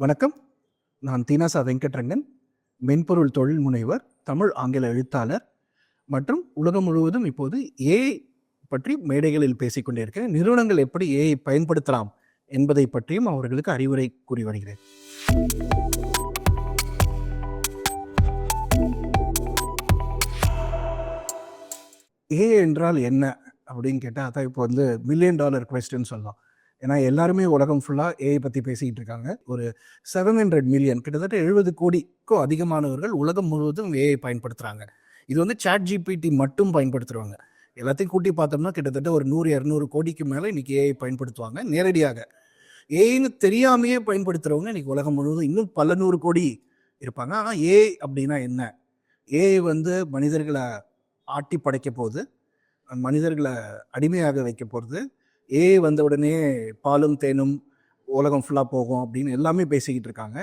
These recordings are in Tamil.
வணக்கம். நான் தீனாசா வெங்கட்ரங்கன் மென்பொருள் தொழில் முனைவர் தமிழ் ஆங்கில எழுத்தாளர் மற்றும் உலகம் முழுவதும் இப்போது ஏஐ பற்றி மேடைகளில் பேசிக்கொண்டிருக்கிறேன் நிறுவனங்கள் எப்படி ஏஐ பயன்படுத்தலாம் என்பதை பற்றியும் அவர்களுக்கு அறிவுரை கூறி வருகிறேன். ஏஐ என்றால் என்ன அப்படின்னு கேட்டால் அதான் இப்போ வந்து மில்லியன் டாலர் கொஸ்டின் சொல்லலாம் ஏன்னா எல்லாருமே உலகம் ஃபுல்லாக ஏஐ பற்றி பேசிக்கிட்டு இருக்காங்க. ஒரு செவன் ஹண்ட்ரட் மில்லியன் கிட்டத்தட்ட எழுபது கோடிக்கும் அதிகமானவர்கள் உலகம் முழுவதும் ஏஐ பயன்படுத்துகிறாங்க இது வந்து சாட் ஜிபிடி மட்டும் பயன்படுத்துகிறாங்க எல்லாத்தையும் கூட்டி பார்த்தோம்னா கிட்டத்தட்ட ஒரு நூறு இரநூறு கோடிக்கு மேலே இன்றைக்கி ஏஐ பயன்படுத்துவாங்க நேரடியாக. ஏஐன்னு தெரியாமையே பயன்படுத்துகிறவங்க இன்றைக்கி உலகம் முழுவதும் இன்னும் பல நூறு கோடி இருப்பாங்க. ஆனால் ஏஐ அப்படின்னா என்ன? ஏஐ வந்து மனிதர்களை ஆட்டி படைக்க போகுது. மனிதர்களை அடிமையாக வைக்க போகிறது ஏஐ வந்த உடனே பாலும் தேனும் உலகம் ஃபுல்லாக போகும் அப்படின்னு எல்லாமே பேசிக்கிட்டு இருக்காங்க.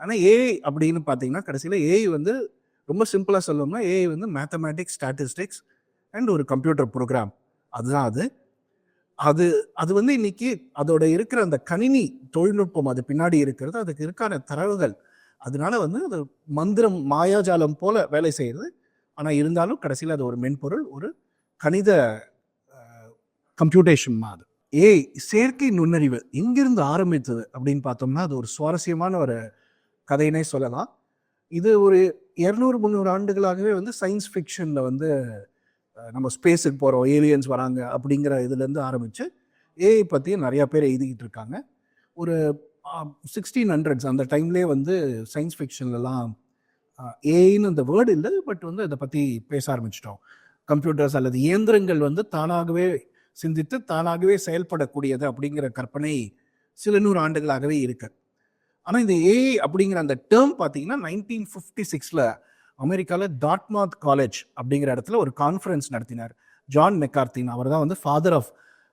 ஆனால் ஏஐ அப்படின்னு பார்த்தீங்கன்னா கடைசியில் ஏஐ வந்து ரொம்ப சிம்பிளாக சொல்லணும்னா ஏஐ வந்து மேத்தமேட்டிக்ஸ் ஸ்டாட்டிஸ்டிக்ஸ் அண்ட் ஒரு கம்ப்யூட்டர் ப்ரோக்ராம் அதுதான் அது. அது அது வந்து இன்னைக்கு அதோட இருக்கிற அந்த கணினி தொழில்நுட்பம் அது பின்னாடி இருக்கிறது அதுக்கு இருக்கான தரவுகள். அதனால வந்து அது மந்திரம் மாயாஜாலம் போல வேலை செய்கிறது ஆனால் இருந்தாலும் கடைசியில் அது ஒரு மென்பொருள் ஒரு கணித கம்ப்யூட்டேஷன் அது. ஏய் செயற்கை நுண்ணறிவு எங்கிருந்து ஆரம்பித்தது அப்படின்னு பார்த்தோம்னா அது ஒரு சுவாரஸ்யமான ஒரு கதையினே சொல்லலாம். இது ஒரு இரநூறு முந்நூறு ஆண்டுகளாகவே வந்து சயின்ஸ் ஃபிக்ஷனில் வந்து நம்ம ஸ்பேஸுக்கு போகிறோம் ஏலியன்ஸ் வராங்க அப்படிங்கிற இதுலேருந்து ஆரம்பித்து ஏஐ பற்றி நிறையா பேர் எழுதிக்கிட்டு இருக்காங்க. ஒரு சிக்ஸ்டீன் ஹண்ட்ரட்ஸ் அந்த டைம்லேயே வந்து சயின்ஸ் ஃபிக்ஷன்லலாம் ஏஐன்னு அந்த வேர்டு இல்லை பட் வந்து அதை பற்றி பேச ஆரம்பிச்சிட்டோம். கம்ப்யூட்டர்ஸ் அல்லது இயந்திரங்கள் வந்து தானாகவே சிந்தித்து தானாகவே செயல்படக்கூடியது அப்படிங்கிற கற்பனை சில நூறு ஆண்டுகளாகவே இருக்கு. ஆனால் இந்த ஏஐ அப்படிங்கிற அந்த டேர்ம் பார்த்தீங்கன்னா நைன்டீன் ஃபிஃப்டி சிக்ஸில் அமெரிக்காவில் டாட்மாத் காலேஜ் அப்படிங்கிற இடத்துல ஒரு கான்ஃபரன்ஸ் நடத்தினார். ஜான் மெக்கார்த்தின். அவர் தான் வந்து ஃபாதர் ஆஃப்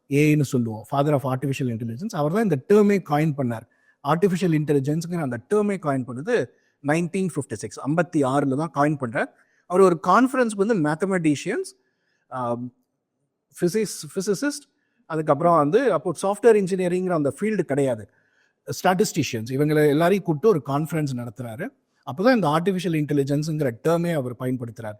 ஏஐன்னு சொல்லுவோம். ஃபாதர் ஆஃப் ஆர்டிஃபிஷியல் இன்டெலிஜென்ஸ் அவர் தான் இந்த டேர்மே காயின் பண்ணார். ஆர்டிஃபிஷியல் இன்டெலிஜென்ஸுங்கிற அந்த டேர்மே காயின் பண்ணது நைன்டீன் ஃபிஃப்டி சிக்ஸ் ஐம்பத்தி ஆறில் தான் காயின் பண்ணுறார் அவர் ஒரு கான்ஃபரன்ஸ்க்கு வந்து மேத்தமெட்டிஷியன்ஸ் ஃபிசிக்ஸ் ஃபிசிசிஸ்ட் அதுக்கப்புறம் வந்து அப்போ சாஃப்ட்வேர் இன்ஜினியரிங்கிற அந்த ஃபீல்டு கிடையாது. ஸ்டாட்டிஸ்டிஷியன்ஸ் இவங்களை எல்லாரையும் கூப்பிட்டு ஒரு கான்ஃபரன்ஸ் நடத்துகிறாரு அப்போ தான் இந்த ஆர்டிஃபிஷியல் இன்டெலிஜென்ஸுங்கிற டேர்மே அவர் பயன்படுத்துகிறார்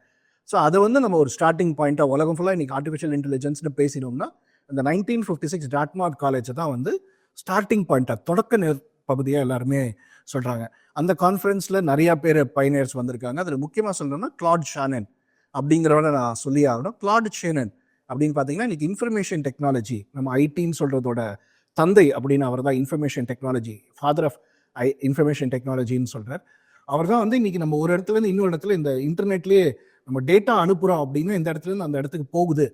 ஸோ அதை வந்து நம்ம ஒரு ஸ்டார்டிங் பாயிண்ட்டாக உலகம் ஃபுல்லாக இன்றைக்கி ஆர்டிஃபிஷியல் இன்டெலிஜென்ஸ்னு பேசினோம்னா இந்த நைன்டீன் ஃபிஃப்டி சிக்ஸ் டாட்மார்ட் காலேஜை தான் வந்து ஸ்டார்டிங் பாயிண்ட்டாக தொடக்க நேர் பகுதியாக எல்லாருமே சொல்கிறாங்க அந்த கான்ஃபரன்ஸில் நிறையா பேர் பைனியர்ஸ் வந்திருக்காங்க. அதில் முக்கியமாக சொல்லணும்னா கிளாட் ஷானன் அப்படிங்கிறவன நான் சொல்லி ஆகணும். கிளாட் ஷேனன் அப்படின்னு பார்த்தீங்கன்னா இன்னைக்கு இன்ஃபர்மேஷன் டெக்னாலஜி நம்ம ஐடின்னு சொல்கிறதோட தந்தை அப்படின்னு அவர் தான் information technology father of I information டெக்னாலஜின்னு சொல்கிறார் அவர் தான் வந்து இன்னைக்கு நம்ம ஒரு இடத்துலேருந்து இன்னொரு இடத்துல இந்த இன்டர்நெட்லேயே நம்ம டேட்டா அனுப்புகிறோம் அப்படின்னா இந்த இடத்துல இருந்து அந்த இடத்துக்கு போகுது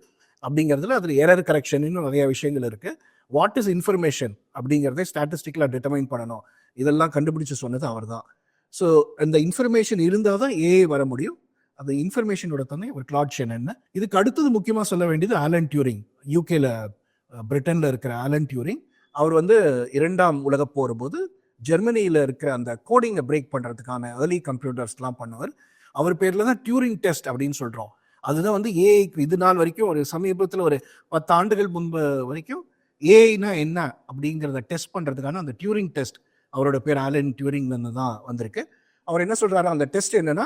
அப்படிங்கிறதுல அதில் எரர் கரெக்ஷன் இன்னும் நிறைய விஷயங்கள் இருக்குது வாட் இஸ் இன்ஃபர்மேஷன் அப்படிங்கிறதே ஸ்டாட்டிஸ்டிக்கலாக டிட்டர்மைன் பண்ணணும். இதெல்லாம் கண்டுபிடிச்சு சொன்னது அவர் தான். ஸோ இந்த இன்ஃபர்மேஷன் இருந்தால் தான் ஏஐ வர முடியும். அந்த இன்ஃபர்மேஷனோட தந்தை ஒரு கிளாட் என்ன? இதுக்கு அடுத்தது முக்கியமாக சொல்ல வேண்டியது ஆலன் டியூரிங் யூகேல பிரிட்டனில் இருக்கிற ஆலன் டியூரிங் அவர் வந்து இரண்டாம் உலக போர் போது ஜெர்மனியில் இருக்கிற அந்த கோடிங்கை பிரேக் பண்ணுறதுக்கான ஏர்லி கம்ப்யூட்டர்ஸ்லாம் பண்ணவர். அவர் பேரில் தான் டியூரிங் டெஸ்ட் அப்படின்னு சொல்கிறோம் அதுதான் வந்து ஏஐக்கு இது நாள் வரைக்கும் ஒரு சமீபத்தில் ஒரு பத்து ஆண்டுகள் முன்பு வரைக்கும் ஏஐனா என்ன அப்படிங்கிறத டெஸ்ட் பண்ணுறதுக்கான அந்த டியூரிங் டெஸ்ட் அவரோட பேர் ஆலன் டியூரிங்லேருந்து தான் வந்திருக்கு. அவர் என்ன சொல்கிறாரு அந்த டெஸ்ட் என்னென்னா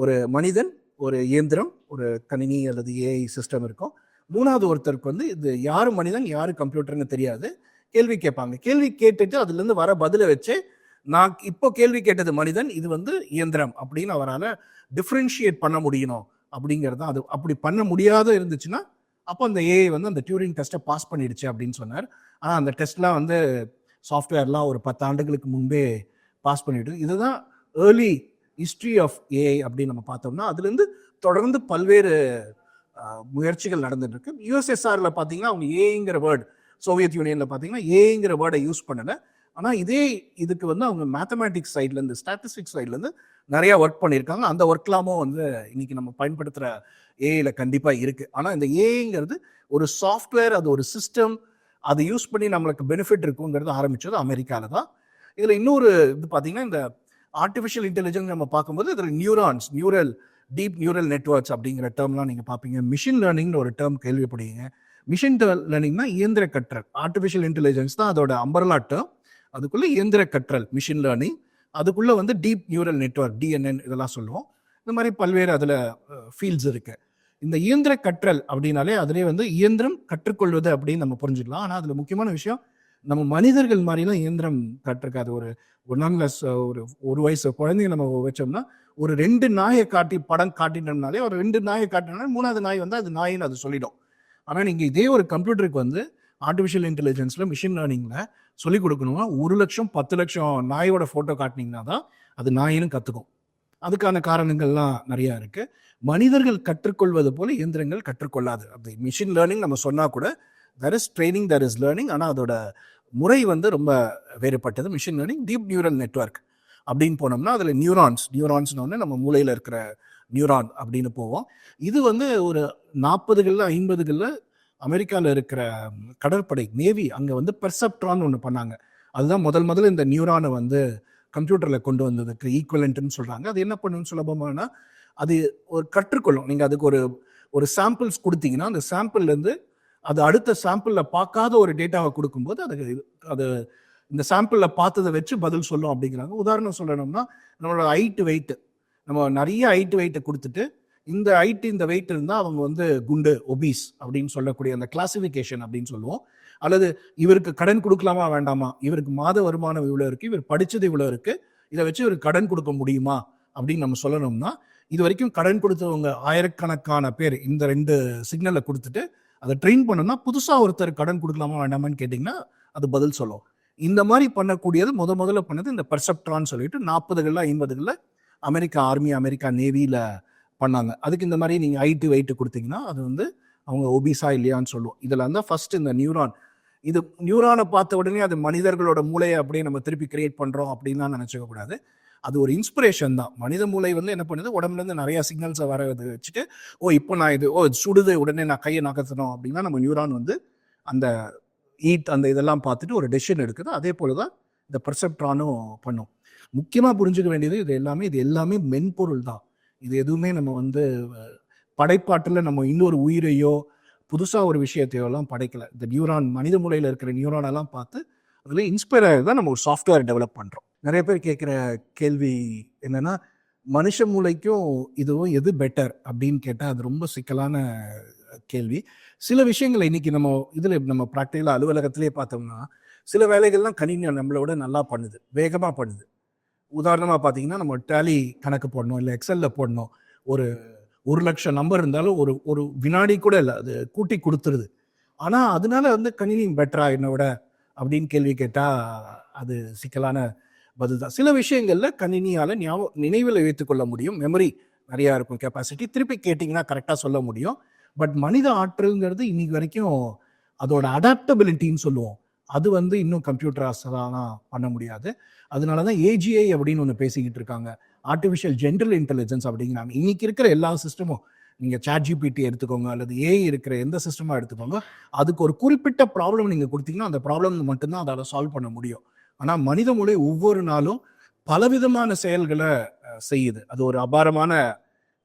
ஒரு மனிதன் ஒரு இயந்திரம் ஒரு கணினி அல்லது ஏஐ சிஸ்டம் இருக்கும். மூணாவது ஒருத்தருக்கு வந்து இது யார் மனிதன் யார் கம்ப்யூட்டர்னு தெரியாது. கேள்வி கேட்பாங்க. கேள்வி கேட்டுட்டு அதுலேருந்து வர பதிலை வச்சு நான் இப்போ கேள்வி கேட்டது மனிதன் இது வந்து இயந்திரம் அப்படின்னு அவரால் டிஃப்ரென்ஷியேட் பண்ண முடியணும் அப்படிங்கிறது தான். அது அப்படி பண்ண முடியாத இருந்துச்சுன்னா அப்போ அந்த ஏஐ வந்து அந்த டியூரிங் டெஸ்ட்டை பாஸ் பண்ணிடுச்சு அப்படின்னு சொன்னார். ஆனால் அந்த டெஸ்ட்லாம் வந்து சாஃப்ட்வேர்லாம் ஒரு பத்து ஆண்டுகளுக்கு முன்பே பாஸ் பண்ணிவிட்டு இதுதான் ஏர்லி ஹிஸ்ட்ரி ஆஃப் ஏஐ அப்படின்னு நம்ம பார்த்தோம்னா அதுலேருந்து தொடர்ந்து பல்வேறு முயற்சிகள் நடந்துட்டு இருக்கு பார்த்தீங்கன்னா அவங்க ஏங்கிற வேர்டு சோவியத் யூனியனில் பார்த்தீங்கன்னா ஏங்கிற வேர்டை யூஸ் பண்ணலை. ஆனால் இதே இதுக்கு வந்து அவங்க மேத்தமேட்டிக்ஸ் சைட்லேருந்து ஸ்டாட்டிஸ்டிக்ஸ் சைட்லேருந்து நிறையா ஒர்க் பண்ணியிருக்காங்க. அந்த ஒர்க்லாமும் வந்து இன்னைக்கு நம்ம பயன்படுத்துகிற ஏஐயில் கண்டிப்பாக இருக்குது ஆனால் இந்த ஏஐங்கிறது ஒரு சாஃப்ட்வேர் அது ஒரு சிஸ்டம் அதை யூஸ் பண்ணி நம்மளுக்கு பெனிஃபிட் இருக்குங்கிறது ஆரம்பித்தது அமெரிக்காவில் தான். இதில் இன்னொரு இது பார்த்தீங்கன்னா இந்த ஆர்டிஃபிஷியல் இன்டெலிஜென்ஸ் நம்ம பார்க்கும்போது இதில் neurons neural deep neural networks அப்படிங்கிற டேர்ம்லாம் நீங்கள் பார்ப்பீங்க. மிஷின் லேர்னிங்னு ஒரு டேர்ம் கேள்விப்படுவீங்க. மிஷின் லேர்னிங்னா இயந்திர கற்றல். ஆர்டிஃபிஷியல் இன்டெலிஜென்ஸ் தான் அதோட அம்பரலா டேர்ம் அதுக்குள்ளே இயந்திர கற்றல் மிஷின் லேர்னிங் அதுக்குள்ளே வந்து டீப் நியூரல் நெட்வொர்க் டிஎன்என் இதெல்லாம் சொல்லுவோம். இந்த மாதிரி பல்வேறு அதில் ஃபீல்ட்ஸ் இருக்குது இந்த இயந்திர கற்றல் அப்படின்னாலே அதிலே வந்து இயந்திரம் கற்றுக்கொள்வது அப்படின்னு நம்ம புரிஞ்சுக்கலாம். ஆனால் அதில் முக்கியமான விஷயம் நம்ம மனிதர்கள் மாதிரிலாம் இயந்திரம் கற்றுக்காது ஒரு ஒன்றாம் கிளாஸ் ஒரு ஒரு வயசு குழந்தைங்க நம்ம வச்சோம்னா ஒரு ரெண்டு நாயை காட்டி படம் காட்டினோம்னாலே ஒரு ரெண்டு நாயை காட்டினாலே மூணாவது நாய் வந்து அது நாயின்னு அது சொல்லிடும். ஆனால் நீங்கள் இதே ஒரு கம்ப்யூட்டருக்கு வந்து ஆர்டிஃபிஷியல் இன்டெலிஜென்ஸில் மிஷின் லேர்னிங்கில் சொல்லிக் கொடுக்கணும்னா ஒரு லட்சம் பத்து லட்சம் நாயோட ஃபோட்டோ காட்டினீங்கன்னா தான் அது நாயின்னு கற்றுக்கும் அதுக்கான காரணங்கள்லாம் நிறையா இருக்குது மனிதர்கள் கற்றுக்கொள்வது போல இயந்திரங்கள் கற்றுக்கொள்ளாது. அப்படி மிஷின் லேர்னிங் நம்ம சொன்னால் கூட there is training there is learning ஆனால் அதோட முறை வந்து ரொம்ப வேறுபட்டது. Machine learning deep neural network அப்படின்னு போனோம்னா அதில் நியூரான்ஸ் நியூரான்ஸ்னு நம்ம மூளையில் இருக்கிற நியூரான் அப்படின்னு போவோம். இது வந்து ஒரு நாற்பதுகளில் ஐம்பதுகளில் அமெரிக்காவில் இருக்கிற கடற்படை நேவி அங்கே வந்து பெர்செப்ட்ரான் ஒன்று பண்ணாங்க. அதுதான் முதல் முதல்ல இந்த நியூரானை வந்து கம்ப்யூட்டரில் கொண்டு வந்ததுக்கு ஈக்குவலண்ட்டுன்னு சொல்கிறாங்க அது என்ன பண்ணுன்னு சுலபமானா அது ஒரு கற்றுக்கொள்ளும். நீங்கள் அதுக்கு ஒரு ஒரு சாம்பிள்ஸ் கொடுத்தீங்கன்னா அந்த சாம்பிள்லேருந்து அது அடுத்த சாம்பிளில் பார்க்காத ஒரு டேட்டாவை கொடுக்கும்போது அது அது இந்த சாம்பிளில் பார்த்ததை வச்சு பதில் சொல்லும் அப்படிங்கிறாங்க. உதாரணம் சொல்லணும்னா நம்மளோட ஹைட்டு வெயிட்டு நம்ம நிறைய ஹைட்டு வெயிட்டை கொடுத்துட்டு இந்த ஹைட்டு இந்த வெயிட் இருந்தால் அவங்க வந்து குண்டு ஒபீஸ் அப்படின்னு சொல்லக்கூடிய அந்த கிளாசிஃபிகேஷன் அப்படின்னு சொல்லுவோம். அல்லது இவருக்கு கடன் கொடுக்கலாமா வேண்டாமா? இவருக்கு மாத வருமானம் இவ்வளோ இருக்குது இவர் படித்தது இவ்வளோ இருக்குது இதை வச்சு இவருக்கு கடன் கொடுக்க முடியுமா? அப்படின்னு நம்ம சொல்லணும்னா இது வரைக்கும் கடன் கொடுத்தவங்க ஆயிரக்கணக்கான பேர் இந்த ரெண்டு சிக்னலை கொடுத்துட்டு அதை ட்ரெயின் பண்ணோம்னா புதுசாக ஒருத்தர் கடன் கொடுக்கலாமா வேண்டாமான்னு கேட்டிங்கன்னா அது பதில் சொல்லும். இந்த மாதிரி பண்ணக்கூடியது முத முதல்ல பண்ணது இந்த பெர்செப்ட்ரான்னு சொல்லிட்டு நாற்பதுகளில் ஐம்பதுகளில் அமெரிக்கா ஆர்மி அமெரிக்கா நேவியில் பண்ணாங்க. அதுக்கு இந்த மாதிரி நீங்கள் ஐட்டு வெயிட்டு கொடுத்தீங்கன்னா அது வந்து அவங்க ஒபிசா இல்லையான்னு சொல்லுவோம் இதில் தான் ஃபர்ஸ்ட் இந்த நியூரான் இது நியூரானை பார்த்த உடனே அது மனிதர்களோட மூளையை அப்படியே நம்ம திருப்பி கிரியேட் பண்ணுறோம் அப்படின்லாம் நினச்சிக்க கூடாது அது ஒரு இன்ஸ்பிரேஷன் தான். மனித மூளை வந்து என்ன பண்ணுது? உடம்புலேருந்து நிறைய சிக்னல்ஸை வர வச்சுட்டு ஓ இப்போ நான் இது ஓ சுடுது உடனே நான் கையை நகர்த்தணும் அப்படின்னா நம்ம நியூரான் வந்து அந்த ஈட் அந்த இதெல்லாம் பார்த்துட்டு ஒரு டெசிஷன் எடுக்குது. அதே போல தான் இந்த பெர்செப்ட்ரானும் பண்ணும். முக்கியமாக புரிஞ்சுக்க வேண்டியது இது எல்லாமே இது எல்லாமே மென்பொருள் தான். இது எதுவுமே நம்ம வந்து படைப்பாட்டில் நம்ம இன்னொரு உயிரையோ புதுசாக ஒரு விஷயத்தையோ எல்லாம் படைக்கலை. இந்த நியூரான் மனித மூலையில் இருக்கிற நியூரானெல்லாம் பார்த்து அதில் இன்ஸ்பயர் ஆகி தான் நம்ம ஒரு சாஃப்ட்வேர் டெவலப் பண்ணுறோம் நிறைய பேர் கேட்குற கேள்வி என்னென்னா மனுஷ மூளைக்கும் இதுவும் எது பெட்டர் அப்படின்னு கேட்டால் அது ரொம்ப சிக்கலான கேள்வி. சில விஷயங்களை இன்னைக்கு நம்ம இதில் நம்ம ப்ராக்டிக்கலாக அலுவலகத்திலே பார்த்தோம்னா சில வேலைகள்லாம் கணினி நம்மளோட நல்லா பண்ணுது வேகமாக பண்ணுது. உதாரணமாக பார்த்தீங்கன்னா நம்ம டேலி கணக்கு போடணும் இல்லை எக்ஸலில் போடணும். ஒரு ஒரு லட்சம் நம்பர் இருந்தாலும் ஒரு ஒரு வினாடி கூட இல்லை அது கூட்டி கொடுத்துருது. ஆனால் அதனால வந்து கணினி பெட்டரா என்னை விட அப்படின்னு கேள்வி கேட்டால் அது சிக்கலான பதில் தான் சில விஷயங்களில் கணினியால் ஞாபகம் நினைவில் வைத்துக்கொள்ள முடியும். மெமரி நிறையா இருக்கும். கெப்பாசிட்டி திருப்பி கேட்டிங்கன்னா கரெக்டாக சொல்ல முடியும். பட் மனித ஆற்றல்ங்கிறது இன்னைக்கு வரைக்கும் அதோட அடாப்டபிலிட்டின்னு சொல்லுவோம். அது வந்து இன்னும் கம்ப்யூட்டராஸெல்லாம் பண்ண முடியாது. அதனால தான் ஏஜிஐ அப்படின்னு ஒன்று பேசிக்கிட்டு இருக்காங்க. ஆர்டிஃபிஷியல் ஜென்ரல் இன்டெலிஜென்ஸ் அப்படிங்கிறாங்க. இன்னைக்கு இருக்கிற எல்லா சிஸ்டமும் நீங்கள் சாட் ஜிபிடி எடுத்துக்கோங்க அல்லது ஏஐ இருக்கிற எந்த சிஸ்டமாக எடுத்துக்கோங்க அதுக்கு ஒரு குறிப்பிட்ட ப்ராப்ளம் நீங்கள் கொடுத்தீங்கன்னா அந்த ப்ராப்ளம் மட்டும்தான் அதால் சால்வ் பண்ண முடியும். ஆனால் மனித மொழி ஒவ்வொரு நாளும் பலவிதமான செயல்களை செய்யுது. அது ஒரு அபாரமான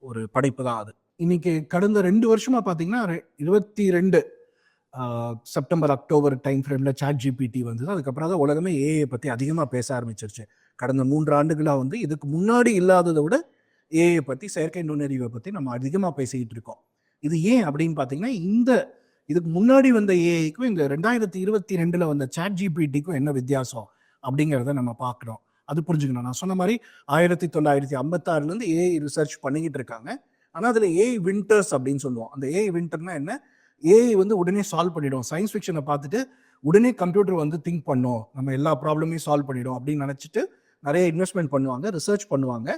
ஒரு படைப்பு தான் அது. இன்னைக்கு கடந்த ரெண்டு வருஷமா பார்த்தீங்கன்னா இருபத்தி ரெண்டு செப்டம்பர் அக்டோபர் டைம் ஃப்ரேமில் சாட் ஜிபிடி வந்தது. அதுக்கப்புறம் தான் உலகமே ஏஐ பற்றி அதிகமாக பேச ஆரம்பிச்சிருச்சு. கடந்த மூன்று ஆண்டுகளாக வந்து இதுக்கு முன்னாடி இல்லாததை விட ஏஐ பற்றி செயற்கை நுண்ணறிவை பற்றி நம்ம அதிகமாக பேசிக்கிட்டு இருக்கோம். இது ஏன் அப்படின்னு பார்த்தீங்கன்னா இந்த இதுக்கு முன்னாடி வந்த ஏஐக்கும் இந்த ரெண்டாயிரத்தி இருபத்தி ரெண்டில் வந்த சாட் ஜிபிடிக்கும் என்ன வித்தியாசம்? அப்படிங்கிறத நம்ம பார்க்குறோம். அது புரிஞ்சுக்கணும். நான் சொன்ன மாதிரி ஆயிரத்தி தொள்ளாயிரத்தி ஐம்பத்தாறுலேருந்து ஏஐ ரிசர்ச் பண்ணிக்கிட்டு இருக்காங்க. ஆனால் அதில் ஏஐ வின்டர்ஸ் அப்படின்னு சொல்லுவோம். அந்த ஏஐ வின்டர்னா என்ன? ஏஐ வந்து உடனே சால்வ் பண்ணிடும். சயின்ஸ் ஃபிக்ஷனை பார்த்துட்டு உடனே கம்ப்யூட்டர் வந்து திங்க் பண்ணும். நம்ம எல்லா ப்ராப்ளமையும் சால்வ் பண்ணிடும் அப்படின்னு நினச்சிட்டு நிறைய இன்வெஸ்ட்மெண்ட் பண்ணுவாங்க ரிசர்ச் பண்ணுவாங்க.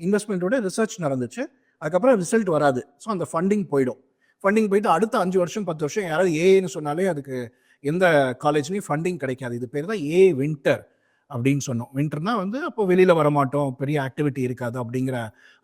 இன்வெஸ்ட்மெண்ட்டோட ரிசர்ச் நடந்துச்சு. அதுக்கப்புறம் ரிசல்ட் வராது. ஸோ அந்த ஃபண்டிங் போயிடும். ஃபண்டிங் போயிட்டு அடுத்த அஞ்சு வருஷம் பத்து வருஷம் யாராவது ஏன்னு சொன்னாலே அதுக்கு எந்த காலேஜ்லேயும் ஃபண்டிங் கிடைக்காது. இது பேர் தான் ஏ வின்டர் அப்படின்னு சொன்னோம். வின்டர்னா வந்து அப்போ வெளியில் வரமாட்டோம். பெரிய ஆக்டிவிட்டி இருக்காது அப்படிங்கிற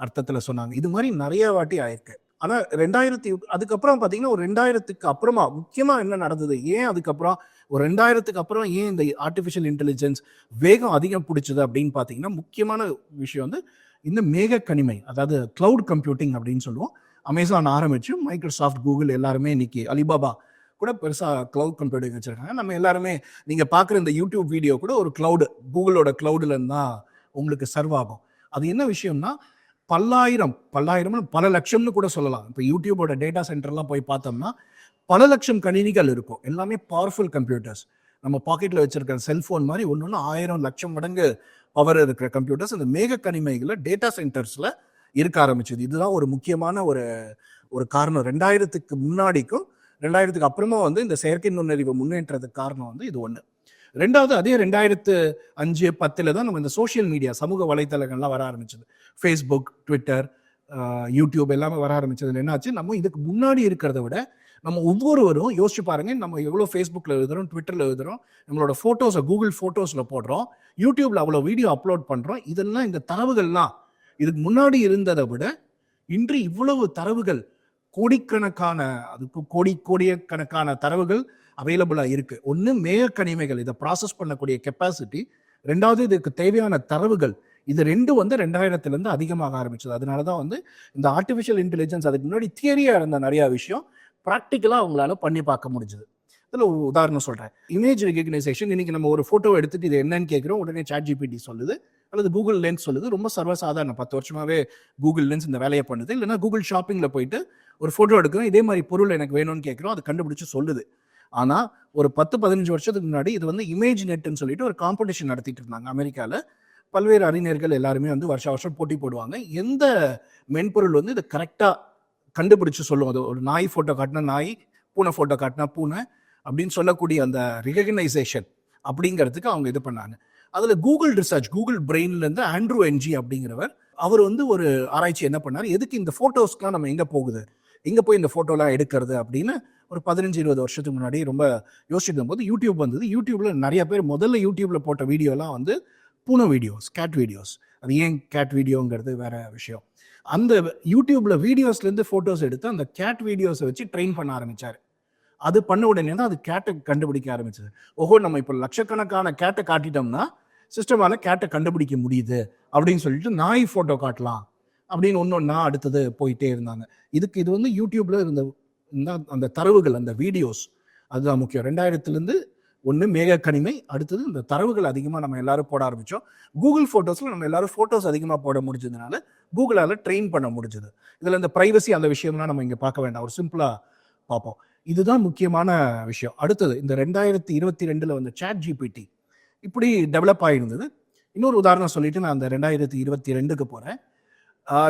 அர்த்தத்தில் சொன்னாங்க. இது மாதிரி நிறைய வாட்டி ஆயிருக்கு. ஆனால் ரெண்டாயிரத்தி அதுக்கப்புறம் பார்த்தீங்கன்னா ஒரு ரெண்டாயிரத்துக்கு அப்புறமா முக்கியமாக என்ன நடந்தது? ஏன் அதுக்கப்புறம் ஒரு ரெண்டாயிரத்துக்கு அப்புறம் ஏன் இந்த ஆர்டிஃபிஷியல் இன்டெலிஜென்ஸ் வேகம் அதிகம் பிடிச்சது அப்படின்னு பார்த்தீங்கன்னா முக்கியமான விஷயம் வந்து இந்த மேக கனிமை அதாவது கிளவுட் கம்ப்யூட்டிங் அப்படின்னு சொல்லுவோம். அமேசான் ஆரம்பித்து மைக்ரோசாஃப்ட் கூகுள் எல்லாருமே இன்னைக்கு அலிபாபா கூட பெருசாக க்ளவுட் கம்ப்யூட்டிங் வச்சுருக்காங்க. நம்ம எல்லாருமே நீங்கள் பார்க்குற இந்த யூடியூப் வீடியோ கூட ஒரு க்ளவுடு கூகுளோட க்ளவுடுலேருந்து தான் உங்களுக்கு சர்வ் ஆகும். அது என்ன விஷயம்னா பல்லாயிரம் பல்லாயிரம்னு பல லட்சம்னு கூட சொல்லலாம். இப்போ யூடியூபோட டேட்டா சென்டர்லாம் போய் பார்த்தோம்னா பல லட்சம் கணினிகள் இருக்கும். எல்லாமே பவர்ஃபுல் கம்ப்யூட்டர்ஸ் நம்ம பாக்கெட்டில் வச்சிருக்கிற செல்ஃபோன் மாதிரி ஒன்று ஒன்று ஆயிரம் லட்சம் மடங்கு பவர் இருக்கிற கம்ப்யூட்டர்ஸ் இந்த மேக கனிமைகளில் டேட்டா சென்டர்ஸில் இருக்க ஆரம்பிச்சது. இதுதான் ஒரு முக்கியமான ஒரு ஒரு காரணம். ரெண்டாயிரத்துக்கு முன்னாடிக்கும் ரெண்டாயிரத்துக்கு அப்புறமா வந்து இந்த செயற்கை நுண்ணறிவு முன்னேற்றதுக்கு காரணம் வந்து இது ஒன்று ரெண்டாவது அதே ரெண்டாயிரத்து அஞ்சு பத்தில் தான் நம்ம இந்த சோஷியல் மீடியா சமூக வலைத்தளங்கள்லாம் வர ஆரம்பிச்சது. ஃபேஸ்புக் ட்விட்டர் யூடியூப் எல்லாமே வர ஆரம்பிச்சது. என்னாச்சு நம்ம இதுக்கு முன்னாடி இருக்கிறத விட நம்ம ஒவ்வொருவரும் யோசிச்சு பாருங்க நம்ம எவ்வளோ ஃபேஸ்புக்கில் எழுதுறோம் ட்விட்டரில் எழுதுறோம் நம்மளோட ஃபோட்டோஸை கூகுள் ஃபோட்டோஸில் போடுறோம் யூடியூப்பில் அவ்வளோ வீடியோ அப்லோட் பண்ணுறோம் இதெல்லாம் இந்த தரவுகள்லாம் இதுக்கு முன்னாடி இருந்ததை விட இன்று இவ்வளவு தரவுகள் கோடிக்கணக்கான அதுக்கு கோடி கோடிக்கணக்கான தரவுகள் அவைலபிளாக இருக்குது ஒன்று மேகக்கணிமைகள் இதை ப்ராசஸ் பண்ணக்கூடிய கெப்பாசிட்டி ரெண்டாவது இதுக்கு தேவையான தரவுகள் இது ரெண்டும் வந்து ரெண்டாயிரத்துலேருந்து அதிகமாக ஆரம்பிச்சது. அதனால தான் வந்து இந்த ஆர்டிஃபிஷியல் இன்டெலிஜென்ஸ் அதுக்கு முன்னாடி தியரியாக இருந்த நிறையா விஷயம் ப்ராக்டிக்கலாக அவங்களால பண்ணி பார்க்க முடிஞ்சுது. இதில் ஒரு உதாரணம் சொல்கிறேன் இமேஜ் ரெகக்னைசேஷன் இன்னைக்கு நம்ம ஒரு ஃபோட்டோ எடுத்துட்டு இது என்னன்னு கேட்குறோம் உடனே சாட் ஜிபிடி சொல்லுது அல்லது கூகுள் லென்ஸ் சொல்லுது. ரொம்ப சர்வசாதாரண பத்து வருஷமாவே கூகுள் லென்ஸ் இந்த வேலையை பண்ணுது. இல்லைனா கூகுள் ஷாப்பிங்கில் போயிட்டு ஒரு ஃபோட்டோ எடுக்கிறோம் இதே மாதிரி பொருள் எனக்கு வேணும்னு கேட்குறோம் அது கண்டுபிடிச்சு சொல்லுது. ஆனால் ஒரு பத்து பதினஞ்சு வருஷத்துக்கு முன்னாடி இது வந்து இமேஜ் நெட்னு சொல்லிட்டு ஒரு காம்படிஷன் நடத்திட்டு இருந்தாங்க அமெரிக்காவில் பல்வேறு அறிஞர்கள் எல்லாருமே வந்து வருஷ வருஷம் போட்டி போடுவாங்க. எந்த மென்பொருள் வந்து இதை கரெக்டாக கண்டுபிடிச்சு சொல்லும்? அது ஒரு நாய் ஃபோட்டோ காட்டினா நாய் பூனை ஃபோட்டோ காட்டினா பூனை அப்படின்னு சொல்லக்கூடிய அந்த ரிகக்னைசேஷன் அப்படிங்கிறதுக்கு அவங்க இது பண்ணாங்க. அதில் கூகுள் ரிசர்ச் கூகுள் பிரெயின்லேருந்து ஆண்ட்ரூ என்ஜி அப்படிங்கிறவர் அவர் வந்து ஒரு ஆராய்ச்சி என்ன பண்ணார்? எதுக்கு இந்த ஃபோட்டோஸ்க்குலாம் நம்ம எங்கே போகுது? எங்கே போய் இந்த ஃபோட்டோலாம் எடுக்கிறது அப்படின்னு ஒரு பதினஞ்சு இருபது வருஷத்துக்கு முன்னாடி ரொம்ப யோசிச்சிட்டு போது யூடியூப் வந்தது. யூடியூப்பில் நிறைய பேர் முதல்ல யூடியூப்பில் போட்ட வீடியோலாம் வந்து பூனை வீடியோஸ் கேட் வீடியோஸ் அது ஏன் கேட் வீடியோங்கிறது வேற விஷயம். அந்த யூடியூப்பில் வீடியோஸ்லேருந்து ஃபோட்டோஸ் எடுத்து அந்த கேட் வீடியோஸை வச்சு ட்ரெயின் பண்ண ஆரம்பிச்சார். அது பண்ண உடனே தான் அது கேட்டை கண்டுபிடிக்க ஆரம்பிச்சது. ஓஹோ நம்ம இப்போ லட்சக்கணக்கான கேட்டை காட்டிட்டோம்னா சிஸ்டமால கேட்டை கண்டுபிடிக்க முடியுது அப்படின்னு சொல்லிட்டு நாய் ஃபோட்டோ காட்டலாம் அப்படின்னு ஒன்று ஒன்றா அடுத்தது போயிட்டே இருந்தாங்க. இதுக்கு இது வந்து யூடியூப்ல இருந்த அந்த தரவுகள் அந்த வீடியோஸ் அதுதான் முக்கியம். ரெண்டாயிரத்துலேருந்து ஒன்று மேக கனிமை அடுத்தது இந்த தரவுகள் அதிகமாக நம்ம எல்லாரும் போட ஆரம்பித்தோம் கூகுள் ஃபோட்டோஸில் நம்ம எல்லாரும் ஃபோட்டோஸ் அதிகமாக போட முடிஞ்சதுனால கூகுளால் ட்ரெயின் பண்ண முடிஞ்சது. இதில் இந்த ப்ரைவசி அந்த விஷயம்லாம் நம்ம இங்கே பார்க்க வேண்டாம். ஒரு சிம்பிளாக பார்ப்போம். இதுதான் முக்கியமான விஷயம். அடுத்தது இந்த ரெண்டாயிரத்தி இருபத்தி ரெண்டில் வந்த சேட் ஜிபிடி இப்படி டெவலப் ஆகிருந்தது இன்னொரு உதாரணம் சொல்லிட்டு நான் அந்த ரெண்டாயிரத்தி இருபத்தி ரெண்டுக்கு போகிறேன்